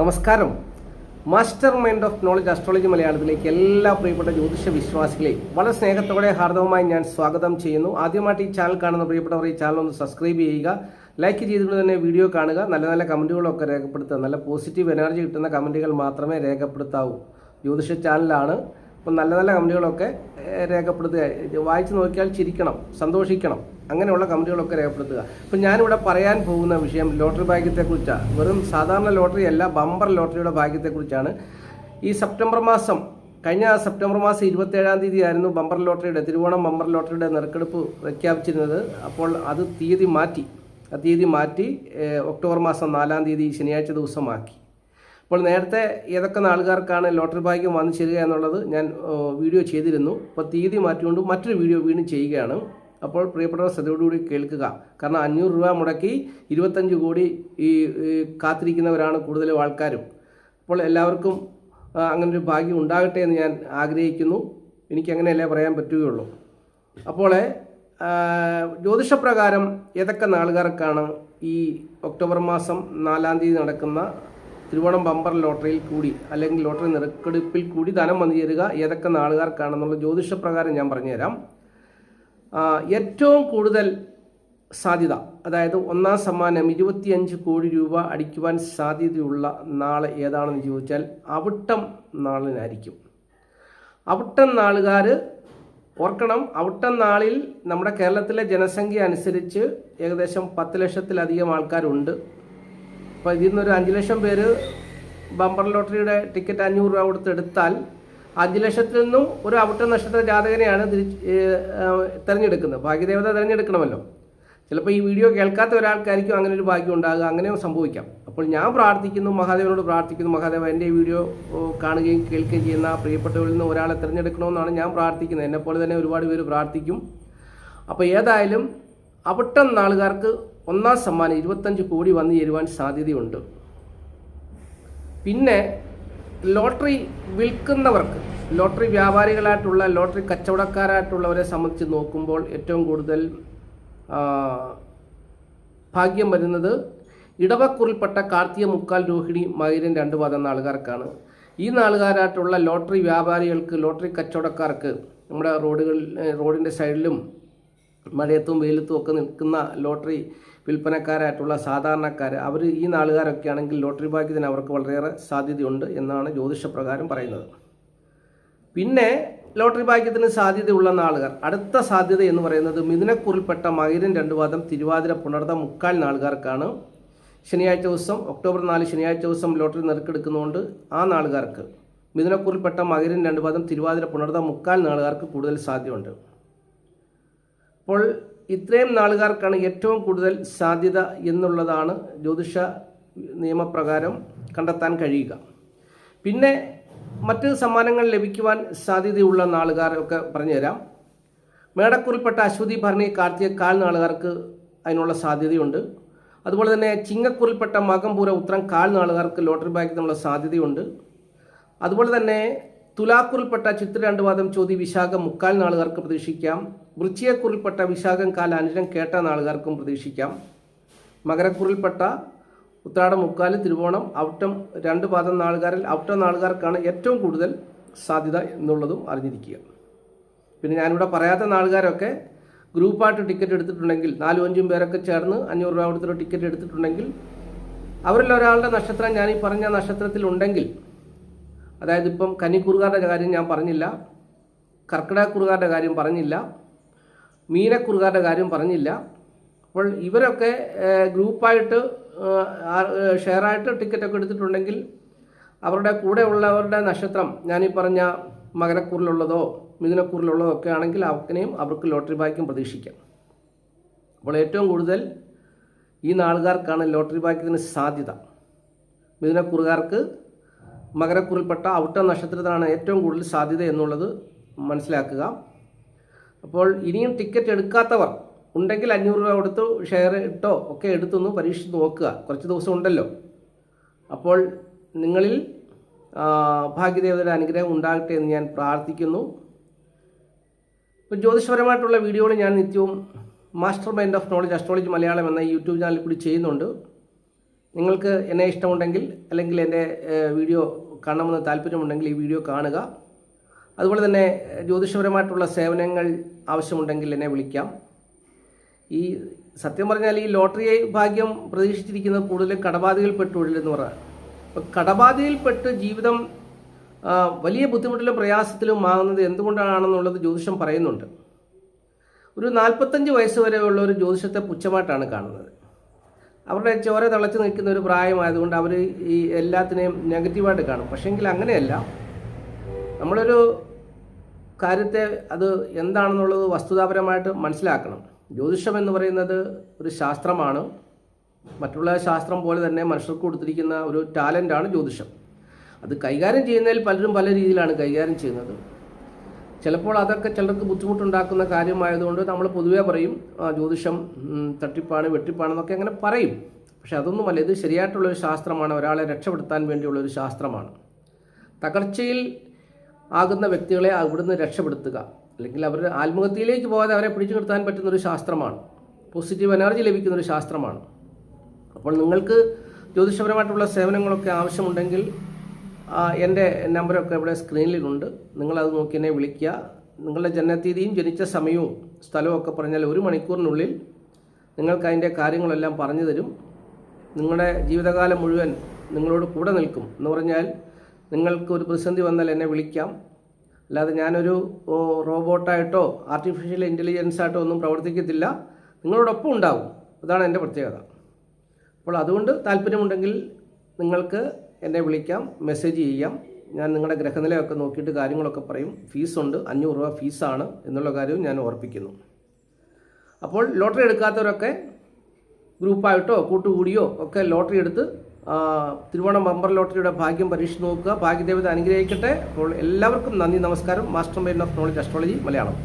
നമസ്കാരം. Master mind of knowledge astrology മലയാളത്തിലേക്ക് എല്ലാ പ്രിയപ്പെട്ട ജ്യോതിഷ വിശ്വാസികളെയും വളരെ സ്നേഹത്തോടെ ഹാർദവമായി ഞാൻ സ്വാഗതം ചെയ്യുന്നു. ആദ്യമായിട്ട് ഈ ചാനൽ കാണുന്ന പ്രിയപ്പെട്ടവർ ഈ ചാനൽ ഒന്ന് സബ്സ്ക്രൈബ് ചെയ്യുക ലൈക്ക് ചെയ്തുകൊണ്ട് തന്നെ വീഡിയോ കാണുക നല്ല നല്ല കമന്റുകളൊക്കെ രേഖപ്പെടുത്തുക നല്ല പോസിറ്റീവ് എനർജി കിട്ടുന്ന കമന്റുകൾ മാത്രമേ രേഖപ്പെടുത്താവൂ. ജ്യോതിഷ ചാനലാണ് അപ്പം നല്ല നല്ല കമ്പനികളൊക്കെ രേഖപ്പെടുത്തുക. വായിച്ചു നോക്കിയാൽ ചിരിക്കണം സന്തോഷിക്കണം. അങ്ങനെയുള്ള കമ്പനികളൊക്കെ രേഖപ്പെടുത്തുക. അപ്പം ഞാനിവിടെ പറയാൻ പോകുന്ന വിഷയം ലോട്ടറി ഭാഗ്യത്തെക്കുറിച്ചാണ് വെറും സാധാരണ ലോട്ടറി അല്ല ബമ്പർ ലോട്ടറിയുടെ ഭാഗ്യത്തെക്കുറിച്ചാണ്. ഈ സെപ്റ്റംബർ മാസം കഴിഞ്ഞ സെപ്റ്റംബർ മാസം ഇരുപത്തേഴാം തീയതി ആയിരുന്നു ബമ്പർ ലോട്ടറിയുടെ തിരുവോണം ബമ്പർ ലോട്ടറിയുടെ നറുക്കെടുപ്പ് പ്രഖ്യാപിച്ചിരുന്നത്. അപ്പോൾ അത് തീയതി മാറ്റി. ആ തീയതി മാറ്റി ഒക്ടോബർ മാസം നാലാം തീയതി ശനിയാഴ്ച ദിവസമാക്കി. അപ്പോൾ നേരത്തെ ഏതൊക്കെ നാളുകാർക്കാണ് ലോട്ടറി ഭാഗ്യം വന്നു ചേരുക എന്നുള്ളത് ഞാൻ വീഡിയോ ചെയ്തിരുന്നു. അപ്പോൾ തീയതി മാറ്റിക്കൊണ്ട് മറ്റൊരു വീഡിയോ വീണ്ടും ചെയ്യുകയാണ്. അപ്പോൾ പ്രിയപ്പെട്ടവർ ശ്രദ്ധയോടുകൂടി കേൾക്കുക. കാരണം അഞ്ഞൂറ് രൂപ മുടക്കി ഇരുപത്തഞ്ച് കോടി ഈ കാത്തിരിക്കുന്നവരാണ് കൂടുതലും ആൾക്കാരും. അപ്പോൾ എല്ലാവർക്കും അങ്ങനൊരു ഭാഗ്യം ഉണ്ടാകട്ടെ എന്ന് ഞാൻ ആഗ്രഹിക്കുന്നു. എനിക്കങ്ങനെയല്ലേ പറയാൻ പറ്റുകയുള്ളൂ. അപ്പോൾ ജ്യോതിഷപ്രകാരം ഏതൊക്കെ നാളുകാർക്കാണ് ഈ ഒക്ടോബർ മാസം നാലാം തീയതി നടക്കുന്ന തിരുവോണം ബമ്പർ ലോട്ടറിയിൽ കൂടി അല്ലെങ്കിൽ ലോട്ടറി നിറക്കെടുപ്പിൽ കൂടി ധനം വന്നു ചേരുക. ഏതൊക്കെ നാളുകാർക്കാണെന്നുള്ള ജ്യോതിഷപ്രകാരം ഞാൻ പറഞ്ഞുതരാം. ഏറ്റവും കൂടുതൽ സാധ്യത അതായത് ഒന്നാം സമ്മാനം ഇരുപത്തിയഞ്ച് കോടി രൂപ അടിക്കുവാൻ സാധ്യതയുള്ള നാളെ ഏതാണെന്ന് ചോദിച്ചാൽ അവിട്ടം നാളിനായിരിക്കും. അവിട്ടം നാളുകാർ ഓർക്കണം അവിട്ടം നാളിൽ നമ്മുടെ കേരളത്തിലെ ജനസംഖ്യ അനുസരിച്ച് ഏകദേശം പത്ത് ലക്ഷത്തിലധികം ആൾക്കാരുണ്ട്. അപ്പോൾ ഇതിൽ നിന്നൊരു അഞ്ച് ലക്ഷം പേര് ബമ്പർ ലോട്ടറിയുടെ ടിക്കറ്റ് അഞ്ഞൂറ് രൂപ കൊടുത്ത് എടുത്താൽ അഞ്ച് ലക്ഷത്തിൽ നിന്നും ഒരു അവിട്ട നക്ഷത്ര ജാതകനെയാണ് തിരഞ്ഞെടുക്കുന്നത്. ഭാഗ്യദേവത തിരഞ്ഞെടുക്കണമല്ലോ. ചിലപ്പോൾ ഈ വീഡിയോ കേൾക്കാത്ത ഒരാൾക്കായിരിക്കും അങ്ങനെ ഒരു ഭാഗ്യം ഉണ്ടാകുക അങ്ങനെയും സംഭവിക്കാം. അപ്പോൾ ഞാൻ പ്രാർത്ഥിക്കുന്നു മഹാദേവനോട് പ്രാർത്ഥിക്കുന്നു മഹാദേവ എന്റെ വീഡിയോ കാണുകയും കേൾക്കുകയും ചെയ്യുന്ന പ്രിയപ്പെട്ടവരിൽ നിന്ന് ഒരാളെ തിരഞ്ഞെടുക്കണമെന്നാണ് ഞാൻ പ്രാർത്ഥിക്കുന്നത്. എന്നെപ്പോലെ തന്നെ ഒരുപാട് പേര് പ്രാർത്ഥിക്കും. അപ്പോൾ ഏതായാലും അവിട്ടം നാളുകാർക്ക് ഒന്നാം സമ്മാനം ഇരുപത്തഞ്ച് കോടി വന്നു ചേരുവാൻ സാധ്യതയുണ്ട്. പിന്നെ ലോട്ടറി വിൽക്കുന്നവർക്ക് ലോട്ടറി വ്യാപാരികളായിട്ടുള്ള ലോട്ടറി കച്ചവടക്കാരായിട്ടുള്ളവരെ സംബന്ധിച്ച് നോക്കുമ്പോൾ ഏറ്റവും കൂടുതൽ ഭാഗ്യം വരുന്നത് ഇടവക്കുറിൽപ്പെട്ട കാർത്തിക മുക്കാൽ രോഹിണി മകരൻ രണ്ട് പാദം നാളുകാർക്കാണ്. ഈ നാളുകാരായിട്ടുള്ള ലോട്ടറി വ്യാപാരികൾക്ക് ലോട്ടറി കച്ചവടക്കാർക്ക് നമ്മുടെ റോഡുകളിൽ റോഡിന്റെ സൈഡിലും മഴയത്തും വെയിലത്തും ഒക്കെ നിൽക്കുന്ന ലോട്ടറി വിൽപ്പനക്കാരായിട്ടുള്ള സാധാരണക്കാർ അവർ ഈ നാളുകാരൊക്കെ ആണെങ്കിൽ ലോട്ടറി ഭാഗ്യത്തിന് അവർക്ക് വളരെയേറെ സാധ്യതയുണ്ട് എന്നാണ് ജ്യോതിഷപ്രകാരം പറയുന്നത്. പിന്നെ ലോട്ടറി ഭാഗ്യത്തിന് സാധ്യതയുള്ള നാളുകാർ. അടുത്ത സാധ്യത എന്ന് പറയുന്നത് മിഥുനക്കുറിൽപ്പെട്ട മകരൻ രണ്ടുപാദം തിരുവാതിര പുണർത്ത മുക്കാൽ നാളുകാർക്കാണ്. ശനിയാഴ്ച ദിവസം ഒക്ടോബർ നാല് ശനിയാഴ്ച ദിവസം ലോട്ടറി നറുക്കെടുക്കുന്നതുകൊണ്ട് ആ നാളുകാർക്ക് മിഥുനക്കുറിൽപ്പെട്ട മകരൻ രണ്ടുപാദം തിരുവാതിര പുണർത്ത മുക്കാൽ നാളുകാർക്ക് കൂടുതൽ സാധ്യതയുണ്ട്. അപ്പോൾ ഇത്രയും നാളുകാർക്കാണ് ഏറ്റവും കൂടുതൽ സാധ്യത എന്നുള്ളതാണ് ജ്യോതിഷ നിയമപ്രകാരം കണ്ടെത്താൻ കഴിയുക. പിന്നെ മറ്റ് സമ്മാനങ്ങൾ ലഭിക്കുവാൻ സാധ്യതയുള്ള നാളുകാരൊക്കെ പറഞ്ഞുതരാം. മേടക്കുറിൽപ്പെട്ട അശ്വതി ഭരണി കാർത്തിക കാൽ നാളുകാർക്ക് അതിനുള്ള സാധ്യതയുണ്ട്. അതുപോലെ തന്നെ ചിങ്ങക്കുറിൽപ്പെട്ട മകംപൂര ഉത്രം കാൽ നാളുകാർക്ക് ലോട്ടറി ഭാഗ്യത്തിനുള്ള സാധ്യതയുണ്ട്. അതുപോലെ തന്നെ തുലാക്കുറിൽപ്പെട്ട ചിത്ര രണ്ട് വാദം ചോതി വിശാഖ മുക്കാൽ നാളുകാർക്ക് പ്രതീക്ഷിക്കാം. വൃശ്ചികക്കുറിൽപ്പെട്ട വിശാഖം കാലാനുജം കേട്ട നാളുകാർക്കും പ്രതീക്ഷിക്കാം. മകരക്കുറിൽപ്പെട്ട ഉത്രാടം മുക്കാൽ തിരുവോണം ഔട്ടം രണ്ട് പാദം നാളുകാരിൽ ഔട്ടം നാളുകാർക്കാണ് ഏറ്റവും കൂടുതൽ സാധ്യത എന്നുള്ളതും അറിഞ്ഞിരിക്കുക. പിന്നെ ഞാനിവിടെ പറയാത്ത നാളുകാരൊക്കെ ഗ്രൂപ്പായിട്ട് ടിക്കറ്റ് എടുത്തിട്ടുണ്ടെങ്കിൽ നാലും അഞ്ചും പേരൊക്കെ ചേർന്ന് അഞ്ഞൂറ് രൂപ കൊടുത്തൊരു ടിക്കറ്റ് എടുത്തിട്ടുണ്ടെങ്കിൽ അവരിൽ ഒരാളുടെ നക്ഷത്രം ഞാൻ ഈ പറഞ്ഞ നക്ഷത്രത്തിൽ ഉണ്ടെങ്കിൽ അതായത് ഇപ്പം കന്നിക്കുറുകാരുടെ കാര്യം ഞാൻ പറഞ്ഞില്ല കർക്കിടകക്കുറുകാരുടെ കാര്യം പറഞ്ഞില്ല മീനക്കുറുകാരുടെ കാര്യം പറഞ്ഞില്ല. അപ്പോൾ ഇവരൊക്കെ ഗ്രൂപ്പായിട്ട് ഷെയറായിട്ട് ടിക്കറ്റൊക്കെ എടുത്തിട്ടുണ്ടെങ്കിൽ അവരുടെ കൂടെ ഉള്ളവരുടെ നക്ഷത്രം ഞാനീ പറഞ്ഞ മകരക്കൂറിലുള്ളതോ മിഥുനക്കൂറിലുള്ളതോ ഒക്കെ ആണെങ്കിൽ അവക്കിനെയും അവർക്ക് ലോട്ടറി ഭാഗ്യം പ്രതീക്ഷിക്കാം. അപ്പോൾ ഏറ്റവും കൂടുതൽ ഈ നാളുകാർക്കാണ് ലോട്ടറി ഭാഗ്യത്തിന് സാധ്യത. മിഥുനക്കുറുകാർക്ക് മകരക്കുറിൽപ്പെട്ട ഔട്ട നക്ഷത്രത്തിനാണ് ഏറ്റവും കൂടുതൽ സാധ്യത എന്നുള്ളത് മനസ്സിലാക്കുക. അപ്പോൾ ഇനിയും ടിക്കറ്റ് എടുക്കാത്തവർ ഉണ്ടെങ്കിൽ അഞ്ഞൂറ് രൂപ കൊടുത്ത് ഷെയർ ഇട്ടോ ഒക്കെ എടുത്തൊന്ന് പരീക്ഷിച്ച് നോക്കുക. കുറച്ച് ദിവസം ഉണ്ടല്ലോ. അപ്പോൾ നിങ്ങളിൽ ഭാഗ്യദേവതയുടെ അനുഗ്രഹം ഉണ്ടാകട്ടെ എന്ന് ഞാൻ പ്രാർത്ഥിക്കുന്നു. ഇപ്പോൾ ജ്യോതിഷപരമായിട്ടുള്ള വീഡിയോകൾ ഞാൻ നിത്യവും master mind of knowledge astrology Malayalam എന്ന യൂട്യൂബ് ചാനലിൽ കൂടി ചെയ്യുന്നുണ്ട്. നിങ്ങൾക്ക് എന്നെ ഇഷ്ടമുണ്ടെങ്കിൽ അല്ലെങ്കിൽ എന്റെ വീഡിയോ കാണണമെന്ന് താല്പര്യമുണ്ടെങ്കിൽ ഈ വീഡിയോ കാണുക. അതുപോലെ തന്നെ ജ്യോതിഷപരമായിട്ടുള്ള സേവനങ്ങൾ ആവശ്യമുണ്ടെങ്കിൽ എന്നെ വിളിക്കാം. ഈ സത്യം പറഞ്ഞാൽ ഈ ലോട്ടറി ഭാഗ്യം പ്രതീക്ഷിച്ചിരിക്കുന്നത് കൂടുതലും കടബാധയിൽപ്പെട്ട് എന്ന് പറയാം അപ്പം കടബാധയിൽപ്പെട്ട് ജീവിതം വലിയ ബുദ്ധിമുട്ടിലും പ്രയാസത്തിലും ആകുന്നത് എന്തുകൊണ്ടാണെന്നുള്ളത് ജ്യോതിഷം പറയുന്നുണ്ട്. ഒരു നാൽപ്പത്തഞ്ച് വയസ്സ് വരെയുള്ള ഒരു ജ്യോതിഷത്തെ പുച്ഛമായിട്ടാണ് കാണുന്നത്. അവരുടെ ചോര തിളച്ച് നിൽക്കുന്ന ഒരു പ്രായമായതുകൊണ്ട് അവർ ഈ എല്ലാത്തിനെയും നെഗറ്റീവായിട്ട് കാണും. പക്ഷേങ്കിൽ അങ്ങനെയല്ല. നമ്മളൊരു കാര്യത്തെ അത് എന്താണെന്നുള്ളത് വസ്തുതാപരമായിട്ട് മനസ്സിലാക്കണം. ജ്യോതിഷം എന്ന് പറയുന്നത് ഒരു ശാസ്ത്രമാണ്. മറ്റുള്ള ശാസ്ത്രം പോലെ തന്നെ മനുഷ്യർക്ക് കൊടുത്തിരിക്കുന്ന ഒരു ടാലന്റാണ് ജ്യോതിഷം. അത് കൈകാര്യം ചെയ്യുന്നതിൽ പലരും പല രീതിയിലാണ് കൈകാര്യം ചെയ്യുന്നത്. ചിലപ്പോൾ അതൊക്കെ ചിലർക്ക് ബുദ്ധിമുട്ടുണ്ടാക്കുന്ന കാര്യമായതുകൊണ്ട് നമ്മൾ പൊതുവേ പറയും ജ്യോതിഷം തട്ടിപ്പാണ് വെട്ടിപ്പാണെന്നൊക്കെ അങ്ങനെ പറയും. പക്ഷെ അതൊന്നുമല്ല ഇത് ശരിയായിട്ടുള്ളൊരു ശാസ്ത്രമാണ്. ഒരാളെ രക്ഷപ്പെടുത്താൻ വേണ്ടിയുള്ളൊരു ശാസ്ത്രമാണ്. തകർച്ചയിൽ ആകുന്ന വ്യക്തികളെ അവിടുന്ന് രക്ഷപ്പെടുത്തുക. അല്ലെങ്കിൽ അവർ ആത്മഹത്യയിലേക്ക് പോകാതെ അവരെ പിടിച്ചു നിർത്താൻ പറ്റുന്ന ഒരു ശാസ്ത്രമാണ്. പോസിറ്റീവ് എനർജി ലഭിക്കുന്ന ഒരു ശാസ്ത്രമാണ്. അപ്പോൾ നിങ്ങൾക്ക് ജ്യോതിഷപരമായിട്ടുള്ള സേവനങ്ങളൊക്കെ ആവശ്യമുണ്ടെങ്കിൽ എന്റെ നമ്പറൊക്കെ ഇവിടെ സ്ക്രീനിലുണ്ട്. നിങ്ങളത് നോക്കി എന്നെ വിളിക്കുക. നിങ്ങളുടെ ജനനത്തീയതിയും ജനിച്ച സമയവും സ്ഥലവും ഒക്കെ പറഞ്ഞാൽ ഒരു മണിക്കൂറിനുള്ളിൽ നിങ്ങൾക്ക് അതിന്റെ കാര്യങ്ങളെല്ലാം പറഞ്ഞു തരും. നിങ്ങളുടെ ജീവിതകാലം മുഴുവൻ നിങ്ങളോട് കൂടെ നിൽക്കും എന്ന് പറഞ്ഞാൽ നിങ്ങൾക്ക് ഒരു പ്രതിസന്ധി വന്നാൽ എന്നെ വിളിക്കാം. അല്ലാതെ ഞാനൊരു റോബോട്ടായിട്ടോ ആർട്ടിഫിഷ്യൽ ഇന്റലിജൻസ് ആയിട്ടോ ഒന്നും പ്രവർത്തിക്കത്തില്ല. നിങ്ങളോടൊപ്പം ഉണ്ടാവും. അതാണ് എന്റെ പ്രത്യേകത. അപ്പോൾ അതുകൊണ്ട് താല്പര്യമുണ്ടെങ്കിൽ നിങ്ങൾക്ക് എന്നെ വിളിക്കാം മെസ്സേജ് ചെയ്യാം. ഞാൻ നിങ്ങളുടെ ഗ്രഹനിലയൊക്കെ നോക്കിയിട്ട് കാര്യങ്ങളൊക്കെ പറയും. ഫീസുണ്ട് അഞ്ഞൂറ് രൂപ ഫീസാണ് എന്നുള്ള കാര്യവും ഞാൻ ഓർപ്പിക്കുന്നു. അപ്പോൾ ലോട്ടറി എടുക്കാത്തവരൊക്കെ ഗ്രൂപ്പായിട്ടോ കൂട്ടുകൂടിയോ ഒക്കെ ലോട്ടറി എടുത്ത് തിരുവോണം ബമ്പർ ലോട്ടറിയുടെ ഭാഗ്യം പരീക്ഷിച്ച് നോക്കുക. ഭാഗ്യദേവത അനുഗ്രഹിക്കട്ടെ. അപ്പോൾ എല്ലാവർക്കും നന്ദി നമസ്കാരം. Master mind of knowledge astrology Malayalam.